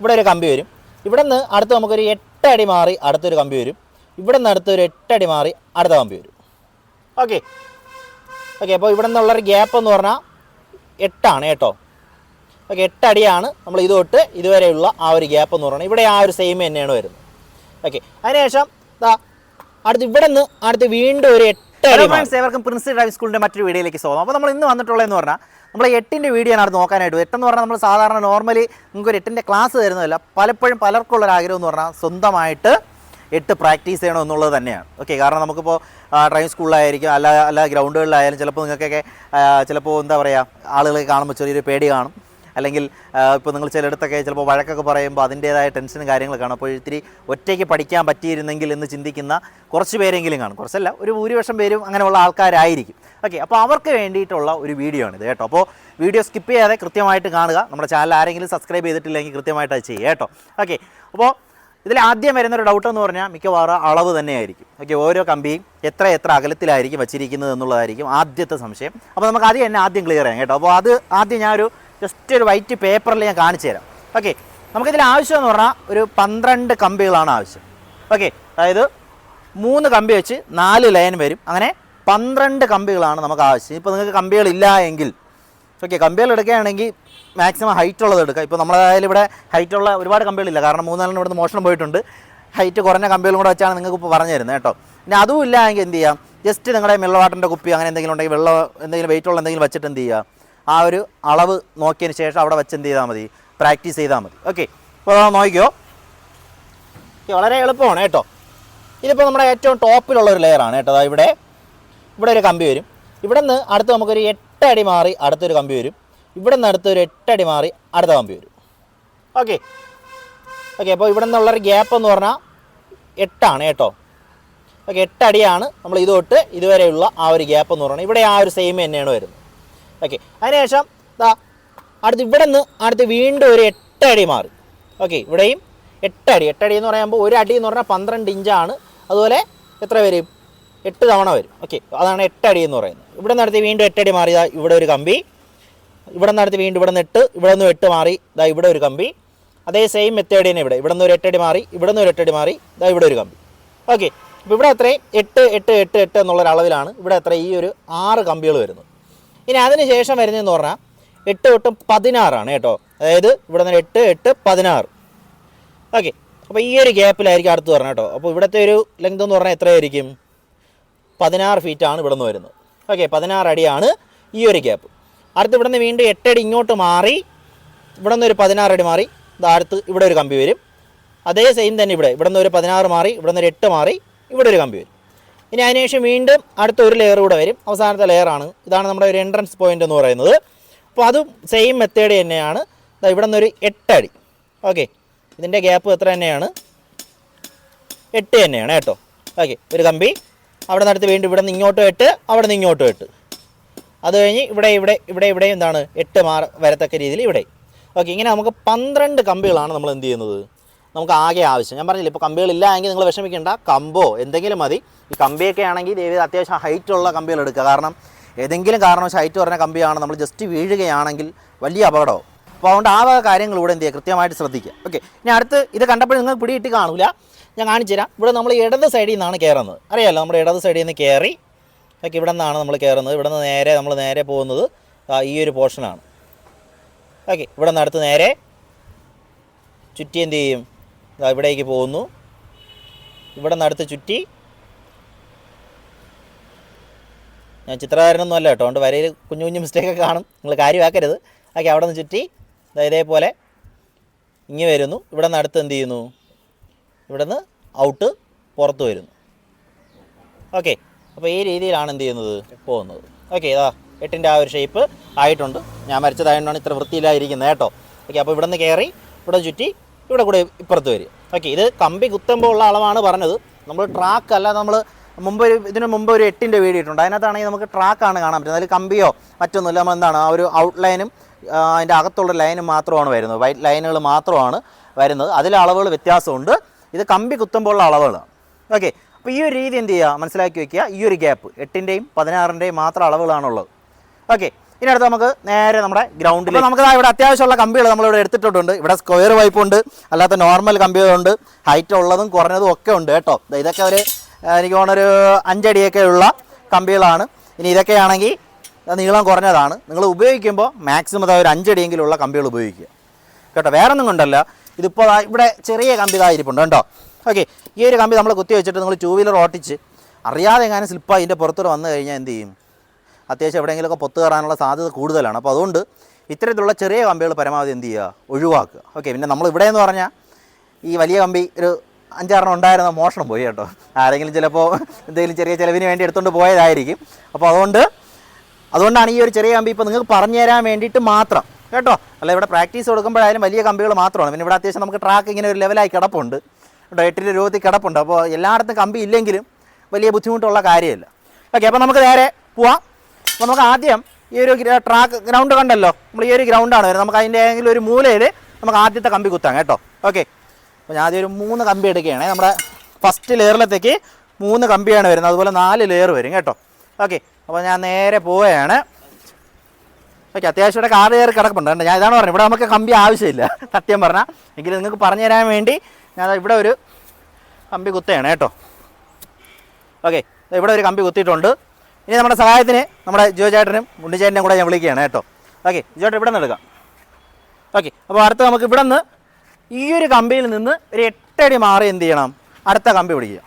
ഇവിടെ ഒരു കമ്പി വരും. ഇവിടെ നിന്ന് അടുത്ത് നമുക്കൊരു എട്ട് അടി മാറി അടുത്തൊരു കമ്പി വരും. ഇവിടെ നിന്ന് അടുത്തൊരു എട്ട് അടി മാറി അടുത്ത കമ്പി വരും. ഓക്കെ. ഓക്കെ അപ്പോൾ ഇവിടെ നിന്നുള്ളൊരു ഗ്യാപ്പ് എന്ന് പറഞ്ഞാൽ എട്ടാണ് കേട്ടോ. ഓക്കെ എട്ടടിയാണ് നമ്മൾ ഇത് തൊട്ട് ഇതുവരെയുള്ള ആ ഒരു ഗ്യാപ്പ് എന്ന് പറഞ്ഞാൽ ഇവിടെ ആ ഒരു സെയിം തന്നെയാണ് വരുന്നത്. ഓക്കെ അതിനുശേഷം ദാ അടുത്ത് ഇവിടെ നിന്ന് അടുത്ത് വീണ്ടും ഒരു എട്ട് അടി ഫ്രണ്ട്സ് ഏവർക്കും പ്രിൻസ് ഡ്രൈവിംഗ് സ്കൂളിന്റെ മറ്റൊരു വീഡിയോയിലേക്ക് സ്വാഗതം. അപ്പോൾ നമ്മൾ ഇന്ന് വന്നിട്ടുള്ളതെന്ന് പറഞ്ഞാൽ നമ്മൾ എട്ടിന്റെ വീഡിയോ ആണ് നോക്കാനായിട്ട് എട്ടെന്ന് പറഞ്ഞാൽ നമ്മൾ സാധാരണ നോർമലി നിങ്ങൾക്ക് ഒരു എട്ടിന്റെ ക്ലാസ് തരുന്നതല്ല. പലപ്പോഴും പലർക്കുള്ള ഒരു ആഗ്രഹം എന്ന് പറഞ്ഞാൽ സ്വന്തമായിട്ട് എട്ട് പ്രാക്ടീസ് ചെയ്യണം എന്നുള്ളത് തന്നെയാണ്. ഓക്കെ കാരണം നമുക്കിപ്പോൾ ഡ്രൈവിംഗ് സ്കൂളിലായിരിക്കും അല്ല അല്ല ഗ്രൗണ്ടുകളിലായാലും ചിലപ്പോൾ നിങ്ങൾക്കൊക്കെ ചിലപ്പോൾ എന്താ പറയുക ആളുകളെ കാണുമ്പോൾ ചെറിയൊരു പേടി കാണും. അല്ലെങ്കിൽ ഇപ്പോൾ നിങ്ങൾ ചിലയിടത്തൊക്കെ ചിലപ്പോൾ വഴക്കൊക്കെ പറയുമ്പോൾ അതിന്റേതായ ടെൻഷനും കാര്യങ്ങളൊക്കെ കാണും. അപ്പോൾ ഇത്തിരി ഒറ്റയ്ക്ക് പഠിക്കാൻ പറ്റിയിരുന്നെങ്കിൽ എന്ന് ചിന്തിക്കുന്ന കുറച്ച് പേരെങ്കിലും കാണും. കുറച്ചല്ല ഒരു ഭൂരിപക്ഷം പേരും അങ്ങനെയുള്ള ആൾക്കാരായിരിക്കും. ഓക്കെ അപ്പോൾ അവർക്ക് വേണ്ടിയിട്ടുള്ള ഒരു വീഡിയോ ആണിത് കേട്ടോ. അപ്പോൾ വീഡിയോ സ്കിപ്പ് ചെയ്യാതെ കൃത്യമായിട്ട് കാണുക. നമ്മുടെ ചാനൽ ആരെങ്കിലും സബ്സ്ക്രൈബ് ചെയ്തിട്ടില്ലെങ്കിൽ കൃത്യമായിട്ട് അത് ചെയ്യുക കേട്ടോ. ഓക്കെ അപ്പോൾ ഇതിൽ ആദ്യം വരുന്ന ഒരു ഡൗട്ട് എന്ന് പറഞ്ഞാൽ മിക്കവാറും അളവ് തന്നെയായിരിക്കും. ഓക്കെ ഓരോ കമ്പിയും എത്ര എത്ര അകലത്തിലായിരിക്കും വച്ചിരിക്കുന്നത് എന്നുള്ളതായിരിക്കും ആദ്യത്തെ സംശയം. അപ്പോൾ നമുക്ക് ആദ്യം തന്നെ ആദ്യം ക്ലിയർ ചെയ്യാം കേട്ടോ. അപ്പോൾ അത് ആദ്യം ഞാനൊരു ജസ്റ്റ് ഒരു വൈറ്റ് പേപ്പറിൽ ഞാൻ കാണിച്ചു തരാം. ഓക്കെ നമുക്കിതിൽ ആവശ്യമെന്ന് പറഞ്ഞാൽ ഒരു പന്ത്രണ്ട് കമ്പികളാണ് ആവശ്യം. ഓക്കെ അതായത് മൂന്ന് കമ്പി വെച്ച് നാല് ലൈൻ വരും. അങ്ങനെ പന്ത്രണ്ട് കമ്പികളാണ് നമുക്ക് ആവശ്യം. ഇപ്പോൾ നിങ്ങൾക്ക് കമ്പികളില്ല എങ്കിൽ. ഓക്കെ കമ്പികൾ എടുക്കുകയാണെങ്കിൽ മാക്സിമം ഹൈറ്റ് ഉള്ളത് എടുക്കുക. ഇപ്പോൾ നമ്മളായാലും ഇവിടെ ഹൈറ്റുള്ള ഒരുപാട് കമ്പികളില്ല. കാരണം മൂന്നാലിന് ഇവിടുന്ന് മോഷണം പോയിട്ടുണ്ട്. ഹൈറ്റ് കുറഞ്ഞ കമ്പികളും കൂടെ വെച്ചാണ് നിങ്ങൾക്ക് ഇപ്പോൾ പറഞ്ഞു തരുന്നത് കേട്ടോ. പിന്നെ അതും ഇല്ല എങ്കിൽ എന്ത് ചെയ്യാം? ജസ്റ്റ് നിങ്ങളുടെ മിള്ളവാട്ടന്റെ കുപ്പി അങ്ങനെ എന്തെങ്കിലും ഉണ്ടെങ്കിൽ വെള്ളം എന്തെങ്കിലും വെയിറ്റ് ഉള്ള എന്തെങ്കിലും വെച്ചിട്ട് എന്ത് ചെയ്യുക? ആ ഒരു അളവ് നോക്കിയതിന് ശേഷം അവിടെ വെച്ച് എന്ത് ചെയ്താൽ മതി? പ്രാക്ടീസ് ചെയ്താൽ മതി. ഓക്കെ അപ്പോൾ നോക്കിയോ ഓക്കെ, വളരെ എളുപ്പമാണ് കേട്ടോ. ഇതിപ്പോൾ നമ്മുടെ ഏറ്റവും ടോപ്പിലുള്ള ഒരു ലെയറാണ് കേട്ടോ. അതാ ഇവിടെ ഇവിടെ ഒരു കമ്പി വരും. ഇവിടെ നിന്ന് അടുത്ത് നമുക്കൊരു എട്ടടി മാറി അടുത്തൊരു കമ്പി വരും. ഇവിടെ നിന്ന് അടുത്തൊരു എട്ടടി മാറി അടുത്ത കമ്പി വരും. ഓക്കെ ഓക്കെ അപ്പോൾ ഇവിടെ നിന്നുള്ളൊരു ഗ്യാപ്പ് എന്ന് പറഞ്ഞാൽ എട്ടാണ് കേട്ടോ. ഓക്കെ എട്ടടിയാണ് നമ്മൾ ഇത് ഇതുവരെയുള്ള ആ ഒരു ഗ്യാപ്പ് എന്ന് പറഞ്ഞാൽ ഇവിടെ ആ ഒരു സെയിം തന്നെയാണ് വരുന്നത്. ഓക്കെ അതിനുശേഷം ഇതാ അടുത്ത് ഇവിടെ നിന്ന് അടുത്ത് വീണ്ടും ഒരു എട്ടടി മാറി. ഓക്കെ ഇവിടെയും എട്ടടി. എട്ടടി എന്ന് പറയുമ്പോൾ ഒരു അടി എന്ന് പറഞ്ഞാൽ പന്ത്രണ്ട് ഇഞ്ചാണ് അതുപോലെ എത്ര വരും? എട്ട് തവണ വരും. ഓക്കെ അതാണ് എട്ടടി എന്ന് പറയുന്നത്. ഇവിടെ നിന്ന് അടുത്ത് വീണ്ടും എട്ടടി മാറി. ഇതാ ഇവിടെ ഒരു കമ്പി. ഇവിടെ നിന്ന് അടുത്ത് വീണ്ടും ഇവിടെ നിന്ന് എട്ട്. ഇവിടെ നിന്ന് എട്ട് മാറി. ഇതാ ഇവിടെ ഒരു കമ്പി. അതേ സെയിം മെത്തേഡ് തന്നെ ഇവിടെ. ഇവിടെ നിന്ന് ഒരു എട്ടടി മാറി. ഇവിടെ നിന്ന് ഒരു എട്ടടി മാറി. ഇതാ ഇവിടെ ഒരു കമ്പി. ഓക്കെ അപ്പോൾ ഇവിടെ അത്രയും എട്ട് എട്ട് എട്ട് എട്ട് എന്നുള്ളൊരു അളവിലാണ് ഇവിടെ അത്ര ഈ ഒരു ആറ് കമ്പികൾ വരുന്നത്. ഇനി അതിന് ശേഷം വരുന്നതെന്ന് പറഞ്ഞാൽ എട്ട് തൊട്ട് പതിനാറാണ് കേട്ടോ. അതായത് ഇവിടെ നിന്ന് എട്ട് എട്ട് പതിനാറ്. ഓക്കെ. അപ്പോൾ ഈ ഒരു ഗ്യാപ്പിലായിരിക്കും അടുത്ത് പറഞ്ഞത് കേട്ടോ. അപ്പോൾ ഇവിടുത്തെ ഒരു ലെങ്ത് എന്ന് പറഞ്ഞാൽ എത്രയായിരിക്കും? പതിനാറ് ഫീറ്റാണ് ഇവിടെ നിന്ന് വരുന്നത്. ഓക്കെ പതിനാറ് അടിയാണ് ഈ ഒരു ഗ്യാപ്പ് അടുത്ത് ഇവിടെ നിന്ന് വീണ്ടും എട്ടടി ഇങ്ങോട്ട് മാറി ഇവിടെ നിന്ന് ഒരു പതിനാറ് അടി മാറി അടുത്ത് ഇവിടെ ഒരു കമ്പി വരും. അതേ സെയിം തന്നെ ഇവിടെ. ഇവിടെ നിന്ന് ഒരു പതിനാറ് മാറി ഇവിടെ നിന്ന് ഒരു എട്ട് മാറി ഇവിടെ ഒരു കമ്പി വരും. ഇനി അതിനുശേഷം വീണ്ടും അടുത്ത ഒരു ലെയർ കൂടെ വരും. അവസാനത്തെ ലെയറാണ് ഇതാണ് നമ്മുടെ ഒരു എൻട്രൻസ് പോയിന്റ് എന്ന് പറയുന്നത്. അപ്പോൾ അതും സെയിം മെത്തേഡ് തന്നെയാണ്. ഇവിടെ നിന്നൊരു എട്ടടി ഓക്കെ ഇതിന്റെ ഗ്യാപ്പ് എത്ര തന്നെയാണ്? എട്ട് തന്നെയാണ് കേട്ടോ. ഓക്കെ ഒരു കമ്പി. അവിടെ നിന്ന് അടുത്ത് വീണ്ടും ഇവിടെ നിന്ന് ഇങ്ങോട്ടും എട്ട് അവിടെ നിന്ന് ഇങ്ങോട്ടും എട്ട്. അത് കഴിഞ്ഞ് ഇവിടെ ഇവിടെ ഇവിടെ ഇവിടെ എന്താണ്? എട്ട് മാർ വരത്തക്ക രീതിയിൽ ഇവിടെ. ഓക്കെ ഇങ്ങനെ നമുക്ക് പന്ത്രണ്ട് കമ്പികളാണ് നമ്മൾ എന്ത് ചെയ്യുന്നത്? നമുക്ക് ആകെ ആവശ്യം. ഞാൻ പറഞ്ഞില്ല ഇപ്പോൾ കമ്പികളില്ല എങ്കിൽ നിങ്ങൾ വിഷമിക്കേണ്ട. കമ്പോ എന്തെങ്കിലും മതി. ഈ കമ്പിയൊക്കെ ആണെങ്കിൽ ദൈവം അത്യാവശ്യം ഹൈറ്റുള്ള കമ്പികൾ എടുക്കുക. കാരണം ഏതെങ്കിലും കാരണവശ ഹൈറ്റ് പറഞ്ഞ കമ്പിയാണ് നമ്മൾ ജസ്റ്റ് വീഴുകയാണെങ്കിൽ വലിയ അപകടമാവും. അപ്പോൾ അതുകൊണ്ട് ആ വക കാര്യങ്ങൾ ഇവിടെ എന്ത് ചെയ്യുക? കൃത്യമായിട്ട് ശ്രദ്ധിക്കുക. ഓക്കെ ഇനി അടുത്ത് ഇത് കണ്ടപ്പോൾ നിങ്ങൾ പിടിയിട്ട് കാണില്ല ഞാൻ കാണിച്ചു തരാം. ഇവിടെ നമ്മൾ ഇടത് സൈഡിൽ നിന്നാണ് കയറുന്നത്. അറിയാമല്ലോ നമ്മുടെ ഇടത് സൈഡിൽ നിന്ന് കയറി. ഓക്കെ ഇവിടെ നിന്നാണ് നമ്മൾ കയറുന്നത്. ഇവിടെ നിന്ന് നേരെ നമ്മൾ നേരെ പോകുന്നത് ഈ ഒരു പോർഷനാണ് ഓക്കെ ഇവിടെ നിന്ന് അടുത്ത് നേരെ ചുറ്റി എന്ത് ചെയ്യും? ഇവിടേക്ക് പോകുന്നു. ഇവിടെ നടത്ത് ചുറ്റി. ഞാൻ ചിത്രകാരനൊന്നും അല്ല കേട്ടോ. അതുകൊണ്ട് വരയിൽ കുഞ്ഞു കുഞ്ഞു മിസ്റ്റേക്കൊക്കെ കാണും. നിങ്ങൾ കാര്യമാക്കരുത്. ഓക്കെ അവിടെ നിന്ന് ചുറ്റി. ഇതേപോലെ ഇങ്ങനെ വരുന്നു. ഇവിടെ നിന്ന് അടുത്ത് എന്ത് ചെയ്യുന്നു? ഇവിടെ നിന്ന് ഔട്ട് പുറത്ത് വരുന്നു. ഓക്കെ അപ്പോൾ ഈ രീതിയിലാണ് എന്ത് ചെയ്യുന്നത്? പോകുന്നത്. ഓക്കെ ഇതാ എട്ടിന്റെ ആ ഒരു ഷേപ്പ് ആയിട്ടുണ്ട്. ഞാൻ വരച്ചതായതുകൊണ്ടാണ് ഇത്ര വൃത്തിയിലായിരിക്കുന്നത് കേട്ടോ. ഓക്കെ അപ്പോൾ ഇവിടെ നിന്ന് കയറി ഇവിടെ ചുറ്റി ഇവിടെ കൂടെ ഇപ്പുറത്ത് വരും ഓക്കെ ഇത് കമ്പി കുത്തുമ്പോൾ ഉള്ള അളവാണ് പറഞ്ഞത്. നമ്മൾ ട്രാക്ക് അല്ല നമ്മൾ മുമ്പ് ഒരു ഇതിന് മുമ്പ് ഒരു എട്ടിന്റെ വീഡിയോ ഇട്ടുണ്ട് അതിനകത്താണെങ്കിൽ നമുക്ക് ട്രാക്കാണ് കാണാൻ പറ്റുന്നത്. അതിൽ കമ്പിയോ മറ്റൊന്നുമില്ല നമ്മൾ എന്താണ് ആ ഒരു ഔട്ട് ലൈനും അതിന്റെ അകത്തുള്ള ലൈനും മാത്രമാണ് വരുന്നത്. വൈറ്റ് ലൈനുകൾ മാത്രമാണ് വരുന്നത്. അതിൽ അളവുകൾ വ്യത്യാസമുണ്ട്. ഇത് കമ്പി കുത്തുമ്പോൾ ഉള്ള അളവുകളാണ്. ഓക്കെ അപ്പോൾ ഈ ഒരു രീതി എന്ത് ചെയ്യുക? മനസ്സിലാക്കി വയ്ക്കുക ഈ ഒരു ഗ്യാപ്പ് എട്ടിന്റെയും പതിനാറിന്റെയും മാത്രം അളവുകളാണുള്ളത്. ഓക്കെ ഇനി അടുത്ത് നമുക്ക് നേരെ നമ്മുടെ ഗ്രൗണ്ടിൽ നമുക്ക് ഇവിടെ അത്യാവശ്യമുള്ള കമ്പികൾ നമ്മളിവിടെ എടുത്തിട്ടുണ്ട്. ഇവിടെ സ്ക്വയർ പൈപ്പ് ഉണ്ട്. അല്ലാത്ത നോർമൽ കമ്പികളുണ്ട് ഹൈറ്റ് ഉള്ളതും കുറഞ്ഞതും ഒക്കെ ഉണ്ട് കേട്ടോ. ഇതൊക്കെ ഒരു എനിക്ക് തോന്നുന്നൊരു അഞ്ചടിയൊക്കെ ഉള്ള കമ്പികളാണ്. ഇനി ഇതൊക്കെയാണെങ്കിൽ നീളം കുറഞ്ഞതാണ്. നിങ്ങൾ ഉപയോഗിക്കുമ്പോൾ മാക്സിമം അതായത് ഒരു അഞ്ചടിയെങ്കിലുള്ള കമ്പികൾ ഉപയോഗിക്കുക. കേട്ടോ വേറെ ഒന്നും കൊണ്ടല്ല ഇതിപ്പോൾ ഇവിടെ ചെറിയ കമ്പി ഇതായിരിപ്പുണ്ട് കേട്ടോ. ഓക്കെ ഈ ഒരു കമ്പി നമ്മൾ കുത്തി വെച്ചിട്ട് നിങ്ങൾ ടൂ വീലർ ഓട്ടിച്ച് അറിയാതെ എങ്ങാനും സ്ലിപ്പായി ഇതിന്റെ പുറത്തോട്ട് വന്നു കഴിഞ്ഞാൽ എന്ത് ചെയ്യും? അത്യാവശ്യം എവിടെയെങ്കിലുമൊക്കെ പൊത്ത് കയറാനുള്ള സാധ്യത കൂടുതലാണ്. അപ്പോൾ അതുകൊണ്ട് ഇത്തരത്തിലുള്ള ചെറിയ കമ്പികൾ പരമാവധി എന്ത് ചെയ്യുക? ഒഴിവാക്കുക. ഓക്കെ പിന്നെ നമ്മൾ ഇവിടെ എന്ന് പറഞ്ഞാൽ ഈ വലിയ കമ്പി ഒരു അഞ്ചാറെണ്ണം ഉണ്ടായിരുന്ന മോഷണം പോയി കേട്ടോ. ആരെങ്കിലും ചിലപ്പോൾ എന്തെങ്കിലും ചെറിയ ചിലവിന് വേണ്ടി എടുത്തുകൊണ്ട് പോയതായിരിക്കും. അപ്പോൾ അതുകൊണ്ട് അതുകൊണ്ടാണ് ഈ ഒരു ചെറിയ കമ്പി ഇപ്പോൾ നിങ്ങൾക്ക് പറഞ്ഞു തരാൻ വേണ്ടിയിട്ട് മാത്രം കേട്ടോ. അല്ല ഇവിടെ പ്രാക്ടീസ് കൊടുക്കുമ്പോഴായാലും വലിയ കമ്പികൾ മാത്രമാണ്. പിന്നെ ഇവിടെ അത്യാവശ്യം നമുക്ക് ട്രാക്ക് ഇങ്ങനെ ഒരു ലെവലായി കിടപ്പുണ്ട്. കേട്ടോ എട്ടിന്റെ രൂപത്തിൽ കിടപ്പുണ്ട്. അപ്പോൾ എല്ലായിടത്തും കമ്പി ഇല്ലെങ്കിലും വലിയ ബുദ്ധിമുട്ടുള്ള കാര്യമില്ല. ഓക്കെ അപ്പോൾ നമുക്ക് നേരെ പോവാം. അപ്പോൾ നമുക്ക് ആദ്യം ഈ ഒരു ട്രാക്ക് ഗ്രൗണ്ട് കണ്ടല്ലോ. നമ്മൾ ഈ ഒരു ഗ്രൗണ്ടാണ് വരുന്നത്. നമുക്ക് അതിന്റെ ഏതെങ്കിലും ഒരു മൂലയിൽ നമുക്ക് ആദ്യത്തെ കമ്പി കുത്താം കേട്ടോ. ഓക്കെ അപ്പോൾ ഞാൻ ആദ്യം ഒരു മൂന്ന് കമ്പി എടുക്കുകയാണ്. നമ്മുടെ ഫസ്റ്റ് ലെയറിലത്തേക്ക് മൂന്ന് കമ്പിയാണ് വരുന്നത്. അതുപോലെ നാല് ലെയർ വരും കേട്ടോ. ഓക്കെ അപ്പോൾ ഞാൻ നേരെ പോവുകയാണ്. ഓക്കെ അത്യാവശ്യം ഇവിടെ കാറ് കയറി കിടക്കുന്നുണ്ട് കേട്ടോ. ഞാൻ ഇതാണ് പറഞ്ഞത്. ഇവിടെ നമുക്ക് കമ്പി ആവശ്യമില്ല. സത്യം പറഞ്ഞാൽ എങ്കിലും നിങ്ങൾക്ക് പറഞ്ഞു തരാൻ വേണ്ടി ഞാൻ ഇവിടെ ഒരു കമ്പി കുത്തുകയാണ് കേട്ടോ. ഓക്കെ ഇവിടെ ഒരു കമ്പി കുത്തിയിട്ടുണ്ട്. ഇനി നമ്മുടെ സഹായത്തിന് നമ്മുടെ ജിയോ ചേട്ടനും ഉണ്ണിച്ചേട്ടനും കൂടെ ഞാൻ വിളിക്കുകയാണ് കേട്ടോ. ഓക്കെ ജിയോ ചേട്ടൻ ഇവിടെ നിന്ന് എടുക്കാം. ഓക്കെ അപ്പോൾ അടുത്ത നമുക്ക് ഇവിടെ നിന്ന് ഈ ഒരു കമ്പിയിൽ നിന്ന് ഒരു എട്ടടി മാറി എന്ത് ചെയ്യണം? അടുത്ത കമ്പി പിടിക്കുക.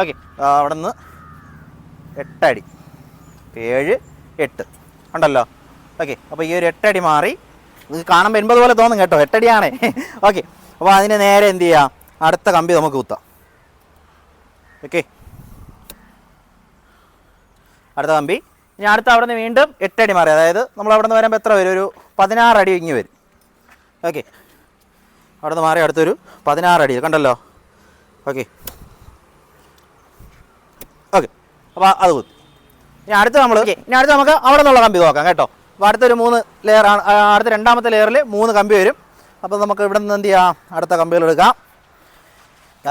ഓക്കെ അവിടെ നിന്ന് എട്ടടി. ഏഴ് എട്ട്. ഉണ്ടല്ലോ. ഓക്കെ അപ്പോൾ ഈ ഒരു എട്ടടി മാറി ഇത് കാണുമ്പോൾ എൺപത് പോലെ തോന്നും കേട്ടോ. എട്ടടിയാണേ. ഓക്കെ അപ്പോൾ അതിന് നേരെ എന്ത് ചെയ്യുക അടുത്ത കമ്പി നമുക്ക് കുത്താം. ഓക്കെ അടുത്ത കമ്പി. ഇനി അടുത്ത അവിടെ നിന്ന് വീണ്ടും എട്ടടി മാറി. അതായത് നമ്മൾ അവിടെ നിന്ന് വരുമ്പോൾ എത്ര വരും? ഒരു പതിനാറ് അടി ഇങ്ങ് വരും. ഓക്കെ അവിടെ നിന്ന് മാറി അടുത്തൊരു പതിനാറ് അടി കണ്ടല്ലോ? ഓക്കെ ഓക്കെ അപ്പോൾ അത് കുത്തി. ഇനി അടുത്ത് നമ്മൾ ഇനി അടുത്ത് നമുക്ക് അവിടെ നിന്നുള്ള കമ്പി നോക്കാം കേട്ടോ. അപ്പോൾ അടുത്തൊരു മൂന്ന് ലെയർ ആണ്. അടുത്ത രണ്ടാമത്തെ ലെയറിൽ മൂന്ന് കമ്പി വരും. അപ്പോൾ നമുക്ക് ഇവിടെ നിന്ന് എന്ത് ചെയ്യാം? അടുത്ത കമ്പികൾ എടുക്കാം.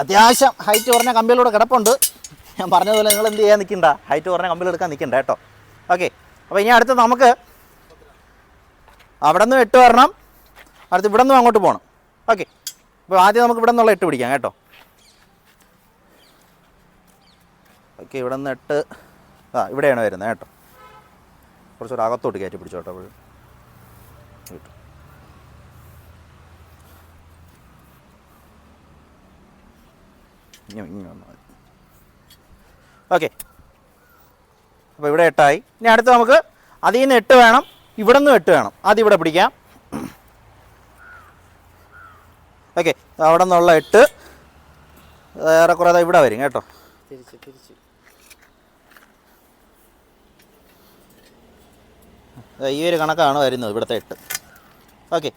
അത്യാവശ്യം ഹൈറ്റ് കുറഞ്ഞ കമ്പികളോട് കിടപ്പുണ്ട്. ഞാൻ പറഞ്ഞതുപോലെ നിങ്ങൾ എന്ത് ചെയ്യാൻ നിൽക്കണ്ട. ഹൈറ്റ് കുറഞ്ഞ കമ്പിൾ എടുക്കാൻ നിൽക്കണ്ട കേട്ടോ. ഓക്കെ അപ്പോൾ ഇനി അടുത്ത് നമുക്ക് അവിടെ നിന്ന് എട്ട് വരണം. അടുത്ത് ഇവിടെ നിന്നും അങ്ങോട്ട് പോകണം ഓക്കെ അപ്പോൾ ആദ്യം നമുക്ക് ഇവിടെ നിന്നുള്ള എട്ട് പിടിക്കാം കേട്ടോ. ഓക്കെ ഇവിടെ നിന്ന് എട്ട് ആ ഇവിടെയാണ് വരുന്നത് കേട്ടോ. കുറച്ചുകൂടെ അകത്തോട്ട് കയറ്റി പിടിച്ചോ കേട്ടോ അപ്പോൾ ഇങ്ങനെ ഇങ്ങനെ വന്നാൽ മതി. ഓക്കെ. അപ്പോൾ ഇവിടെ എട്ടായി. ഇനി അടുത്ത് നമുക്ക് അതിൽ നിന്ന് എട്ട് വേണം ഇവിടെ നിന്നും എട്ട് വേണം. ആദ്യം ഇവിടെ പിടിക്കാം. ഓക്കെ അവിടെ നിന്നുള്ള എട്ട്. ഏറെക്കുറെ ദാ ഇവിടെ വരും കേട്ടോ. തിരിച്ച് തിരിച്ച്. ദാ ഈ ഒരു കണക്കാണ് വരുന്നത് ഇവിടുത്തെ എട്ട്. ഓക്കെ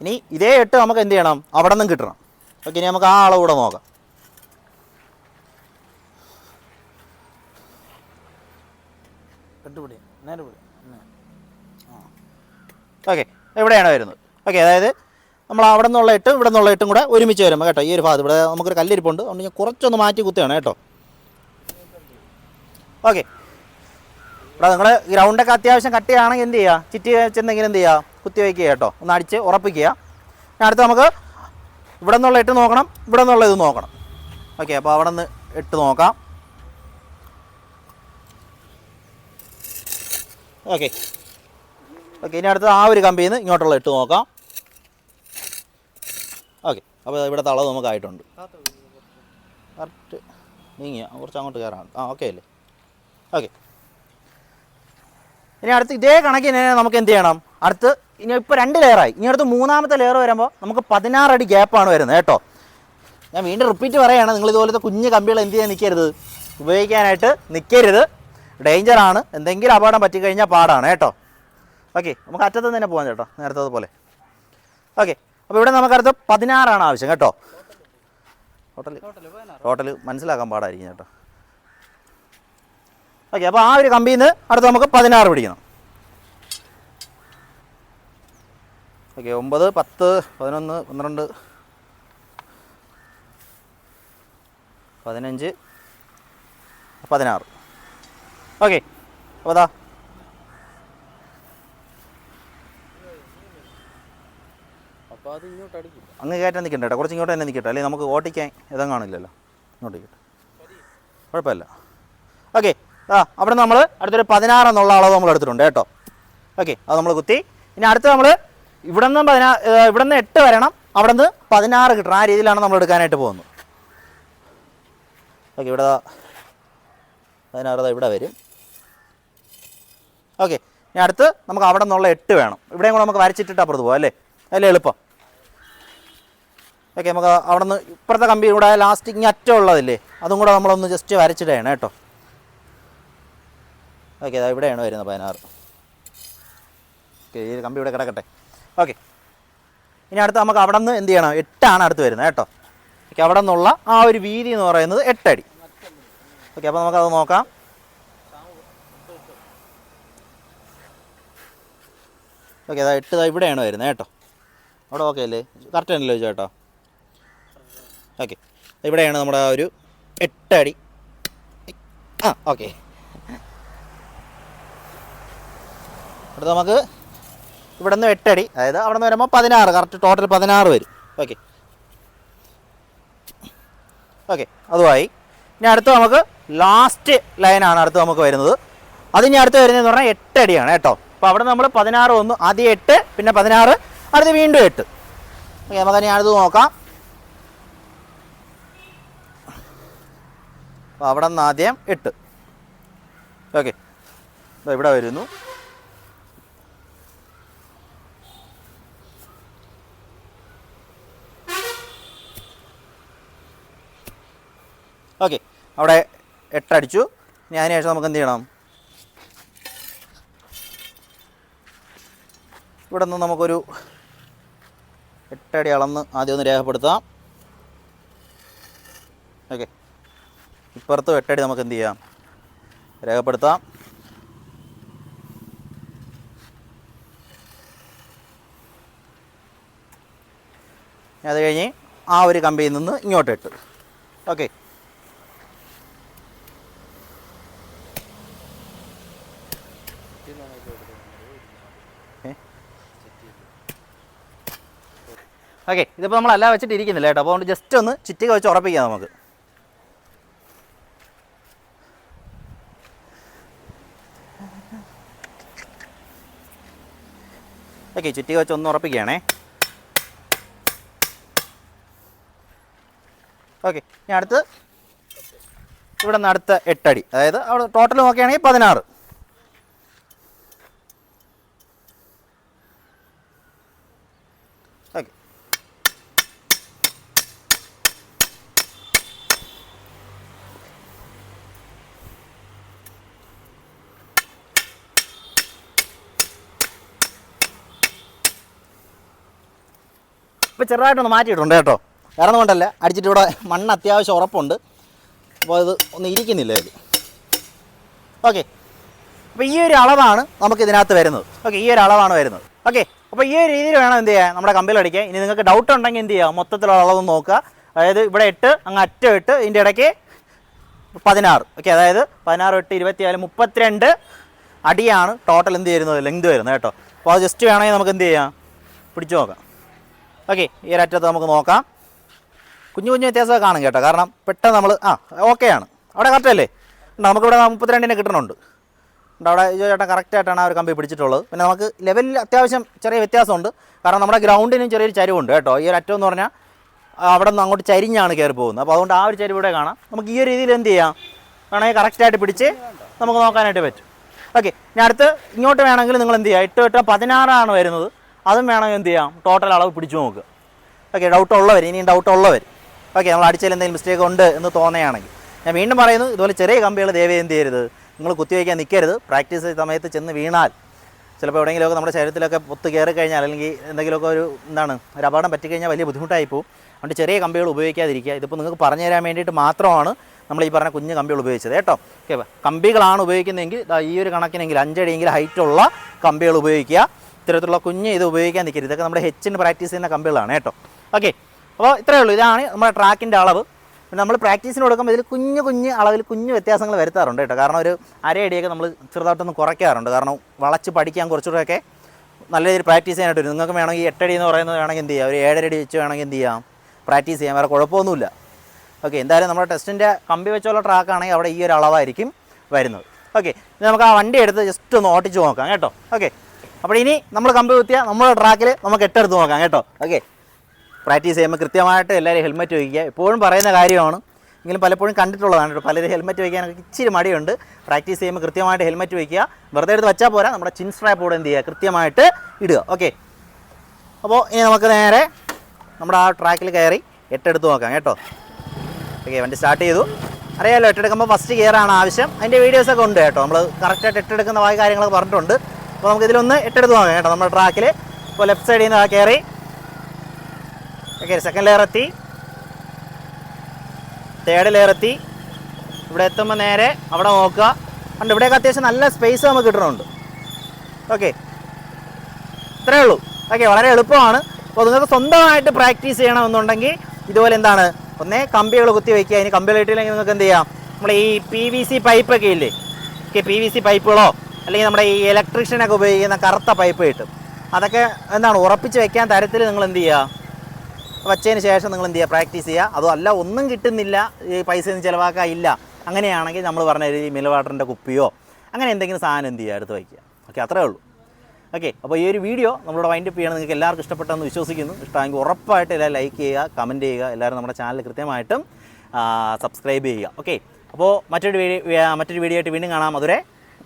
ഇനി ഇതേ എട്ട് നമുക്ക് എന്ത് ചെയ്യണം? അവിടെ നിന്നും കിട്ടണം. ഓക്കെ ഇനി നമുക്ക് ആ അളവ് കൂടെ നോക്കാം. ഓക്കെ എവിടെയാണ് വരുന്നത്? ഓക്കെ അതായത് നമ്മൾ അവിടെ നിന്നുള്ള എട്ടും ഇവിടെ നിന്നുള്ള എട്ടും കൂടെ ഒരുമിച്ച് വരുമ്പോൾ കേട്ടോ ഈ ഒരു ഭാഗത്ത് ഇവിടെ നമുക്കൊരു കല്ലിരിപ്പുണ്ട്. അതുകൊണ്ട് ഞാൻ കുറച്ചൊന്ന് മാറ്റി കുത്തുകയാണ് കേട്ടോ. ഓക്കെ. ഇവിടെ നിങ്ങൾ ഗ്രൗണ്ടൊക്കെ അത്യാവശ്യം കട്ടിയാണെങ്കിൽ എന്ത് ചെയ്യുക ചിറ്റി വെച്ചെന്നെങ്കിൽ എന്ത് ചെയ്യുക കുത്തി വയ്ക്കുക കേട്ടോ. ഒന്ന് അടിച്ച് ഉറപ്പിക്കുക. അടുത്ത് നമുക്ക് ഇവിടെ നിന്നുള്ള എട്ട് നോക്കണം ഇവിടെ നിന്നുള്ള ഇത് നോക്കണം. ഓക്കെ അപ്പോൾ അവിടെ നിന്ന് എട്ട് നോക്കാം. ഓക്കെ ഓക്കെ ഇനി അടുത്ത് ആ ഒരു കമ്പിയിൽ നിന്ന് ഇങ്ങോട്ടുള്ള ഇട്ട് നോക്കാം. ഓക്കെ അപ്പോൾ ഇവിടുത്തെ അളവ് നമുക്കായിട്ടുണ്ട് കറക്റ്റ് നീങ്ങിയ? കുറച്ച് അങ്ങോട്ട് കയറാം. ആ ഓക്കെ അല്ലേ? ഓക്കെ ഇനി അടുത്ത് ഇതേ കണക്കിന് നമുക്ക് എന്ത് ചെയ്യണം? അടുത്ത് ഇനി ഇപ്പോൾ രണ്ട് ലെയറായി ഇനി അടുത്ത് മൂന്നാമത്തെ ലെയർ വരുമ്പോൾ നമുക്ക് പതിനാറ് അടി ഗ്യാപ്പാണ് വരുന്നത് കേട്ടോ. ഞാൻ വീണ്ടും റിപ്പീറ്റ് പറയുകയാണ് നിങ്ങൾ ഇതുപോലത്തെ കുഞ്ഞ് കമ്പികൾ എന്ത് ചെയ്യാൻ നിൽക്കരുത് ഉപയോഗിക്കാനായിട്ട് നിൽക്കരുത് ഡേഞ്ചറാണ്. എന്തെങ്കിലും അപകടം പറ്റിക്കഴിഞ്ഞാൽ പാടാണ് കേട്ടോ. ഓക്കെ നമുക്ക് അറ്റത്ത് തന്നെ പോകാം ചേട്ടോ നേരത്തെ പോലെ. ഓക്കെ അപ്പോൾ ഇവിടെ നമുക്ക് അടുത്ത് പതിനാറാണ് ആവശ്യം കേട്ടോ. ടോട്ടൽ ടോട്ടൽ മനസ്സിലാക്കാൻ പാടായിരിക്കും ചേട്ടോ. ഓക്കെ അപ്പോൾ ആ ഒരു കമ്പിയിൽ നിന്ന് അടുത്ത് നമുക്ക് പതിനാറ് പിടിക്കണം. ഓക്കെ ഒമ്പത് പത്ത് പതിനൊന്ന് പന്ത്രണ്ട് പതിനഞ്ച് പതിനാറ്. ഓക്കെ. അപ്പോൾ അതാ അങ്ങ് കയറ്റാൻ നിൽക്കണ്ട കേട്ടോ. കുറച്ച് ഇങ്ങോട്ട് തന്നെ നിൽക്കട്ടെ അല്ലെങ്കിൽ നമുക്ക് ഓട്ടിക്കാൻ ഇതും കാണില്ലല്ലോ. ഇങ്ങോട്ട് നിൽക്കട്ടെ കുഴപ്പമില്ല. ഓക്കെ. ആ അവിടെ നമ്മൾ അടുത്തൊരു പതിനാറ് എന്നുള്ള അളവ് നമ്മൾ എടുത്തിട്ടുണ്ട് കേട്ടോ. ഓക്കെ അത് നമ്മൾ കുത്തി. ഇനി അടുത്ത് നമ്മൾ ഇവിടെ നിന്ന് പതിനാ ഇവിടെ നിന്ന് എട്ട് വരണം. അവിടെ നിന്ന് പതിനാറ് കിട്ടണം. ആ രീതിയിലാണ് നമ്മൾ എടുക്കാനായിട്ട് പോകുന്നത്. ഓക്കെ ഇവിടെ പതിനാറ് ഇവിടെ വരും. ഓക്കെ. ഇനി അടുത്ത് നമുക്ക് അവിടെ നിന്നുള്ള എട്ട് വേണം. ഇവിടെയും കൂടെ നമുക്ക് വരച്ചിട്ടിട്ട് അപ്പുറത്ത് പോകാം അല്ലേ? അല്ലേ എളുപ്പം. ഓക്കെ നമുക്ക് അവിടെ നിന്ന് ഇപ്പുറത്തെ കമ്പി ഇവിടെ ലാസ്റ്റ് ഇങ്ങനെ അറ്റം ഉള്ളതില്ലേ? അതും കൂടെ നമ്മളൊന്ന് ജസ്റ്റ് വരച്ചിടണം കേട്ടോ. ഓക്കെ അതാ ഇവിടെയാണ് വരുന്നത് പതിനാറ്. ഓക്കെ ഈ കമ്പി ഇവിടെ കിടക്കട്ടെ. ഓക്കെ. ഇനി അടുത്ത് നമുക്ക് അവിടെ നിന്ന് എന്ത് ചെയ്യണം? എട്ടാണ് അടുത്ത് വരുന്നത് കേട്ടോ. ഓക്കെ അവിടെ നിന്നുള്ള ആ ഒരു വീതി എന്ന് പറയുന്നത് എട്ടടി. ഓക്കെ അപ്പോൾ നമുക്കത് നോക്കാം. ഓക്കെ അതാ എട്ട് ഇവിടെയാണ് വരുന്നത് കേട്ടോ. അവിടെ ഓക്കെ അല്ലേ? കറക്റ്റ് ആണല്ലോ ചേട്ടോ ഓക്കെ ഇവിടെയാണ് നമ്മുടെ ഒരു എട്ടടി. ആ ഓക്കെ അടുത്ത നമുക്ക് ഇവിടെ നിന്ന് എട്ടടി. അതായത് അവിടെ നിന്ന് വരുമ്പോൾ പതിനാറ്. കറക്റ്റ് ടോട്ടൽ പതിനാറ് വരും. ഓക്കെ ഓക്കെ അതുമായി. ഇനി അടുത്ത് നമുക്ക് ലാസ്റ്റ് ലൈനാണ് അടുത്ത് നമുക്ക് വരുന്നത്. അത് ഇനി അടുത്ത് വരുന്നതെന്ന് പറഞ്ഞാൽ എട്ടടിയാണ് കേട്ടോ. അപ്പോൾ അവിടെ നമ്മൾ പതിനാറ് ഒന്ന് ആദ്യം എട്ട് പിന്നെ പതിനാറ് അടുത്ത് വീണ്ടും എട്ട്. ഓക്കെ നമുക്ക് ഇനി അടുത്ത് നോക്കാം. അപ്പോൾ അവിടെ നിന്ന് ആദ്യം എട്ട്. ഓക്കെ. ഇവിടെ വരുന്നു. ഓക്കെ. അവിടെ എട്ടടിച്ചു. അതിന് ശേഷം നമുക്ക് എന്ത് ചെയ്യണം? ഇവിടെ നിന്ന് നമുക്കൊരു എട്ടടി അളന്ന് ആദ്യം ഒന്ന് രേഖപ്പെടുത്താം. ഓക്കെ. ഇപ്പുറത്തും എട്ടടി നമുക്ക് എന്ത് ചെയ്യാം? രേഖപ്പെടുത്താം. അത് കഴിഞ്ഞ് ആ ഒരു കമ്പിയിൽ നിന്ന് ഇങ്ങോട്ട് ഇട്ട്. ഓക്കെ. ഓക്കെ ഇതിപ്പോൾ നമ്മൾ അല്ല വെച്ചിട്ട് ഇരിക്കുന്നില്ല കേട്ടോ. അപ്പോൾ ജസ്റ്റ് ഒന്ന് ചിറ്റിക വെച്ച് ഉറപ്പിക്കാം നമുക്ക്. ഓക്കെ ചുറ്റിക വെച്ച് ഒന്ന് ഉറപ്പിക്കുകയാണേ. ഓക്കെ ഇനി അടുത്ത് ഇവിടെ നിന്ന് അടുത്ത എട്ടടി. അതായത് അവിടെ ടോട്ടൽ നോക്കുകയാണെങ്കിൽ പതിനാറ് ഓക്കെ ഇപ്പോൾ ചെറുതായിട്ടൊന്ന് മാറ്റിയിട്ടുണ്ട് കേട്ടോ. വേറെ ഒന്നും കൊണ്ടല്ല. അടിച്ചിട്ട് ഇവിടെ മണ്ണ് അത്യാവശ്യം ഉറപ്പുണ്ട്. അപ്പോൾ അത് ഒന്നും ഇരിക്കുന്നില്ല അതിൽ ഓക്കെ. അപ്പോൾ ഈ ഒരു അളവാണ് നമുക്ക് ഇതിനകത്ത് വരുന്നത്. ഓക്കെ ഈ ഒരു അളവാണ് വരുന്നത്. ഓക്കെ അപ്പോൾ ഈ ഒരു രീതിയിൽ വേണം എന്ത് ചെയ്യാൻ നമ്മുടെ കമ്പിൽ അടിക്കാൻ. ഇനി നിങ്ങൾക്ക് ഡൗട്ട് ഉണ്ടെങ്കിൽ എന്ത് ചെയ്യുക മൊത്തത്തിലുള്ള അളവ് നോക്കുക. അതായത് ഇവിടെ എട്ട് അങ്ങ് അറ്റം ഇട്ട് ഇതിന്റെ ഇടയ്ക്ക് പതിനാറ്. ഓക്കെ അതായത് പതിനാറ് എട്ട് ഇരുപത്തിനാല് മുപ്പത്തിരണ്ട് അടിയാണ് ടോട്ടൽ എന്ത് ചെയ്യുന്നത്? ലെങ്ത് വരുന്നത് കേട്ടോ. അപ്പോൾ അത് ജസ്റ്റ് വേണമെങ്കിൽ നമുക്ക് എന്ത് ചെയ്യാം? പിടിച്ചു നോക്കാം. ഓക്കെ ഈ ഒരു അറ്റത്ത് നമുക്ക് നോക്കാം. കുഞ്ഞു കുഞ്ഞു വ്യത്യാസമൊക്കെ കാണും കേട്ടോ. കാരണം പെട്ടെന്ന് നമ്മൾ ആ ഓക്കെയാണ് അവിടെ കറക്റ്റ് അല്ലേ? നമുക്കിവിടെ മുപ്പത്തിരണ്ടിനെ കിട്ടണുണ്ട്. അവിടെ ചേട്ടൻ കറക്റ്റായിട്ടാണ് ആ ഒരു കമ്പി പിടിച്ചിട്ടുള്ളത്. പിന്നെ നമുക്ക് ലെവലിൽ അത്യാവശ്യം ചെറിയ വ്യത്യാസമുണ്ട്. കാരണം നമ്മുടെ ഗ്രൗണ്ടിനും ചെറിയൊരു ചരിവുണ്ട് കേട്ടോ. ഈ ഒരു അറ്റം എന്ന് പറഞ്ഞാൽ അവിടെ നിന്ന് അങ്ങോട്ട് ചരിഞ്ഞാണ് കയറി പോകുന്നത്. അപ്പോൾ അതുകൊണ്ട് ആ ഒരു ചരിവ് ഇവിടെ കാണാം. നമുക്ക് ഈ ഒരു രീതിയിൽ എന്ത് ചെയ്യാം? വേണമെങ്കിൽ കറക്റ്റായിട്ട് പിടിച്ച് നമുക്ക് നോക്കാനായിട്ട് പറ്റും. ഓക്കെ ഞാൻ അടുത്ത് ഇങ്ങോട്ട് വേണമെങ്കിൽ നിങ്ങൾ എന്ത് ചെയ്യുക എട്ട് എട്ട് പതിനാറാണ് വരുന്നത്. അതും വേണമെങ്കിൽ എന്ത് ചെയ്യാം? ടോട്ടൽ അളവ് പിടിച്ചു നോക്കുക ഓക്കെ ഡൗട്ട് ഉള്ളവർ ഇനിയും ഡൗട്ട് ഉള്ളവർ ഓക്കെ നമ്മൾ അടിച്ചതിൽ എന്തെങ്കിലും മിസ്റ്റേക്ക് ഉണ്ട് എന്ന് തോന്നുകയാണെങ്കിൽ. ഞാൻ വീണ്ടും പറയുന്നു ഇതുപോലെ ചെറിയ കമ്പികൾ ദയവേ എന്ത് ചെയ്യരുത്? നിങ്ങൾ കുത്തിവയ്ക്കാൻ നിൽക്കരുത്. പ്രാക്ടീസ് സമയത്ത് ചെന്ന് വീണാൽ ചിലപ്പോൾ എവിടെയെങ്കിലുമൊക്കെ നമ്മുടെ ശരീരത്തിലൊക്കെ പൊത്ത് കയറി കഴിഞ്ഞാൽ അല്ലെങ്കിൽ എന്തെങ്കിലുമൊക്കെ ഒരു എന്താണ് ഒരു അപകടം പറ്റിക്കഴിഞ്ഞാൽ വലിയ ബുദ്ധിമുട്ടായി പോകും. അതുകൊണ്ട് ചെറിയ കമ്പികൾ ഉപയോഗിക്കാതിരിക്കുക. ഇതിപ്പോൾ നിങ്ങൾക്ക് പറഞ്ഞു തരാൻ വേണ്ടിയിട്ട് മാത്രമാണ് നമ്മൾ ഈ പറഞ്ഞ കുഞ്ഞ് കമ്പികൾ ഉപയോഗിച്ചത് കേട്ടോ. ഓക്കെ കമ്പികളാണ് ഉപയോഗിക്കുന്നതെങ്കിൽ ഈ ഒരു കണക്കിനെങ്കിൽ അഞ്ചടിയെങ്കിലും ഹൈറ്റുള്ള കമ്പികൾ ഉപയോഗിക്കുക. ഇത്തരത്തിലുള്ള കുഞ്ഞ് ഇത് ഉപയോഗിക്കാൻ നിൽക്കരുത്. ഇതൊക്കെ നമ്മുടെ ഹെച്ചിന് പ്രാക്ടീസ് ചെയ്യുന്ന കമ്പികളാണ് കേട്ടോ. ഓക്കെ അപ്പോൾ ഇത്രയേ ഉള്ളൂ. ഇതാണ് നമ്മുടെ ട്രാക്കിന്റെ അളവ്. നമ്മൾ പ്രാക്ടീസിന് കൊടുക്കുമ്പോൾ ഇതിൽ കുഞ്ഞു കുഞ്ഞ് അളവിൽ കുഞ്ഞു വ്യത്യാസങ്ങൾ വരുത്താറുണ്ട് കേട്ടോ. കാരണം ഒരു അരയടിയൊക്കെ നമ്മൾ ചെറുതായിട്ടൊന്ന് കുറയ്ക്കാറുണ്ട്. കാരണം വളച്ച് പഠിക്കാൻ കുറച്ചുകൂടെയൊക്കെ നല്ല രീതിയിൽ പ്രാക്ടീസ് ചെയ്യാനായിട്ട് വരും. നിങ്ങൾക്ക് വേണമെങ്കിൽ എട്ടടി എന്ന് പറയുന്നത് വേണമെങ്കിൽ എന്ത് ചെയ്യാം? ഒരു ഏഴരടി വെച്ച് വേണമെങ്കിൽ എന്ത് ചെയ്യാം? പ്രാക്ടീസ് ചെയ്യാം. വേറെ കുഴപ്പമൊന്നുമില്ല. ഓക്കെ എന്തായാലും നമ്മുടെ ടെസ്റ്റിന്റെ കമ്പി വെച്ചുള്ള ട്രാക്ക് ആണെങ്കിൽ അവിടെ ഈ ഒരു അളവായിരിക്കും വരുന്നത്. ഓക്കെ നമുക്ക് ആ വണ്ടി എടുത്ത് ജസ്റ്റ് ഒന്ന് ഓട്ടിച്ച് നോക്കാം കേട്ടോ. ഓക്കെ അപ്പോൾ ഇനി നമ്മൾ കമ്പ് കുത്തിയാൽ നമ്മുടെ ട്രാക്കിൽ നമുക്ക് എട്ടെടുത്ത് നോക്കാം കേട്ടോ. ഓക്കെ പ്രാക്ടീസ് ചെയ്യുമ്പോൾ കൃത്യമായിട്ട് എല്ലാവരും ഹെൽമെറ്റ് വയ്ക്കുക. എപ്പോഴും പറയുന്ന കാര്യമാണ്. എങ്കിലും പലപ്പോഴും കണ്ടിട്ടുള്ളതാണ് കേട്ടോ. പലരും ഹെൽമെറ്റ് വയ്ക്കാനൊക്കെ ഇച്ചിരി മടിയുണ്ട്. പ്രാക്ടീസ് ചെയ്യുമ്പോൾ കൃത്യമായിട്ട് ഹെൽമെറ്റ് വയ്ക്കുക. വെറുതെ എടുത്ത് വെച്ചാൽ പോരാ. നമ്മുടെ ചിൻ സ്ട്രാപ്പ് കൂടെ എന്ത് ചെയ്യുക? കൃത്യമായിട്ട് ഇടുക. ഓക്കെ അപ്പോൾ ഇനി നമുക്ക് നേരെ നമ്മുടെ ആ ട്രാക്കിൽ കയറി എട്ടെടുത്ത് നോക്കാം കേട്ടോ. ഓക്കെ വണ്ടി സ്റ്റാർട്ട് ചെയ്തു. അറിയാമല്ലോ എട്ടെടുക്കുമ്പോൾ ഫസ്റ്റ് ഗിയറാണ് ആവശ്യം. അതിന്റെ വീഡിയോസൊക്കെ ഉണ്ട് കേട്ടോ. നമ്മൾ കറക്റ്റായിട്ട് എട്ടെടുക്കുന്ന വായ കാര്യങ്ങളൊക്കെ പറഞ്ഞിട്ടുണ്ട്. അപ്പോൾ നമുക്ക് ഇതിലൊന്ന് എട്ടെടുത്ത് നോക്കാം കേട്ടോ. നമ്മുടെ ട്രാക്കിൽ ഇപ്പോൾ ലെഫ്റ്റ് സൈഡിൽ നിന്ന് കയറി. ഓക്കെ സെക്കൻഡ് ലെയർ എത്തി. തേർഡ് ലെയർ എത്തി. ഇവിടെ എത്തുമ്പോൾ നേരെ അവിടെ നോക്കുക. ഉണ്ട് ഇവിടെയൊക്കെ അത്യാവശ്യം നല്ല സ്പേസ് നമുക്ക് കിട്ടണമുണ്ട് ഓക്കെ ഇത്രയേ ഉള്ളൂ. ഓക്കെ വളരെ എളുപ്പമാണ്. അപ്പോൾ നിങ്ങൾക്ക് സ്വന്തമായിട്ട് പ്രാക്ടീസ് ചെയ്യണമെന്നുണ്ടെങ്കിൽ ഇതുപോലെ എന്താണ്? ഒന്നേ കമ്പികൾ കുത്തി വയ്ക്കുക അതിന് കമ്പികൾ കിട്ടിയില്ലെങ്കിൽ നിങ്ങൾക്ക് എന്ത് ചെയ്യാം? നമ്മൾ ഈ പി വി സി പൈപ്പൊക്കെ ഇല്ലേ? ഓക്കെ പി വി സി പൈപ്പുകളോ അല്ലെങ്കിൽ നമ്മുടെ ഈ ഇലക്ട്രീഷ്യനൊക്കെ ഉപയോഗിക്കുന്ന കറുത്ത പൈപ്പ് കിട്ടും. അതൊക്കെ എന്താണ് ഉറപ്പിച്ച് വെക്കാൻ തരത്തിൽ നിങ്ങൾ എന്ത് ചെയ്യുക? വച്ചതിന് ശേഷം നിങ്ങൾ എന്ത് ചെയ്യുക? പ്രാക്ടീസ് ചെയ്യുക. അതോ അല്ല ഒന്നും കിട്ടുന്നില്ല. ഈ പൈസ ഒന്നും ചിലവാക്കാൻ ഇല്ല അങ്ങനെയാണെങ്കിൽ നമ്മൾ പറഞ്ഞ ഒരു മിനറൽ വാട്ടറിന്റെ കുപ്പിയോ അങ്ങനെ എന്തെങ്കിലും സാധനം എന്ത് ചെയ്യുക? എടുത്ത് വയ്ക്കുക. ഓക്കെ അത്രേ ഉള്ളൂ. ഓക്കെ അപ്പോൾ ഈ ഒരു വീഡിയോ നമ്മളോട് വൈൻഡപ്പ് ചെയ്യണം. നിങ്ങൾക്ക് എല്ലാവർക്കും ഇഷ്ടപ്പെട്ടെന്ന് വിശ്വസിക്കുന്നു. ഇഷ്ടമെങ്കിൽ ഉറപ്പായിട്ട് എല്ലാം ലൈക്ക് ചെയ്യുക കമന്റ് ചെയ്യുക. എല്ലാവരും നമ്മുടെ ചാനൽ കൃത്യമായിട്ടും സബ്സ്ക്രൈബ് ചെയ്യുക. ഓക്കെ അപ്പോൾ മറ്റൊരു വീഡിയോ മറ്റൊരു വീഡിയോ ആയിട്ട് വീണ്ടും കാണാം. അതുവരെ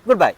ഗുഡ് ബൈ